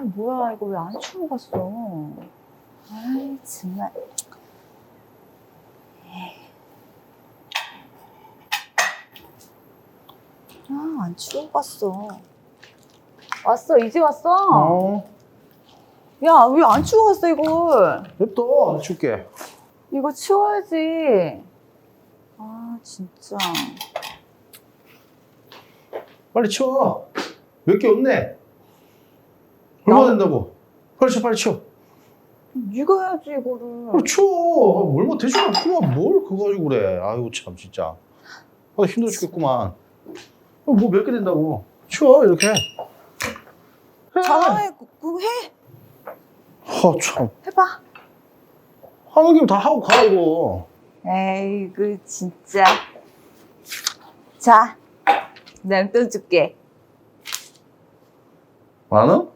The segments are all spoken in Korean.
아 뭐야 이거 왜안 치우고 갔어? 아이 정말. 아안 치우고 갔어. 왔어 이제 왔어. 어. 야 왜안 치우고 갔어 이걸? 냅둬. 줄게. 이거 치워야지. 아 진짜. 빨리 치워. 몇 개 없네. 얼마 나- 된다고? 빨리 치워, 빨리 치워. 네가 해야지 이거를. 빨리 치워. 아, 얼마 되지 않구만. 뭘 그거 가지고 그래. 아이고, 참, 진짜. 아, 힘들어 죽겠구만. 뭐 몇 개 된다고. 치워, 이렇게. 해. 잘해 그거 해. 아, 참. 해봐. 하는 김에 다 하고 가, 이거. 에이 그 진짜. 자, 내돈 줄게. 만 원?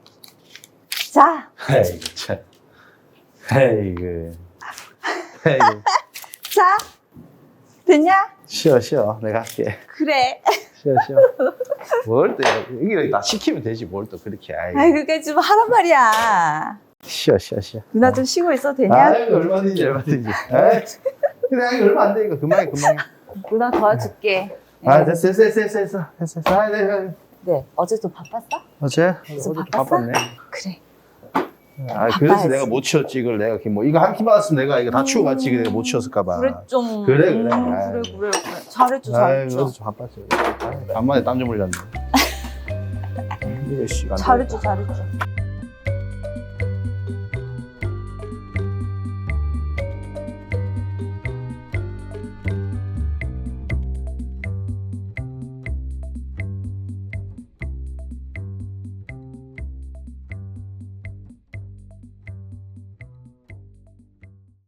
자, 에이, 참. 에이그. 에이그. 자, 됐냐? 쉬어, 쉬어. 내가 할게. 그래. 쉬어, 쉬어. 뭘 또, 여기 다 시키면 되지, 뭘 또 그렇게. 아이고. 아이 그게 좀 하란 말이야. 쉬어, 쉬어, 쉬어. 누나 좀 쉬고 있어도 되냐? 아이고, 얼마든지, 얼마든지. 에이. 그래, 이거 얼마 안 돼, 이거. 금방이, 금방이. 누나 도와줄게. 아, 됐어, 됐어, 됐어, 됐어, 됐어. 됐어. 아, 네, 네. 네, 어제 좀 바빴어? 어제? 그래서 어제 바빴어? 바빴네. 그래. 아, 그래서 바빠야지. 내가 못 치웠지, 이걸 내가. 뭐, 이거 한키 받았으면 내가 이거 다 치우고 갔지, 내가 못 치웠을까 봐. 그래 좀. 그래, 그래. 음, 아이. 그래, 그래, 그래. 잘했죠, 잘했죠. 그래서 좀 바빴지. 간만에 땀 좀 흘렸네. 이거 씨, 안 잘했죠, 잘했죠.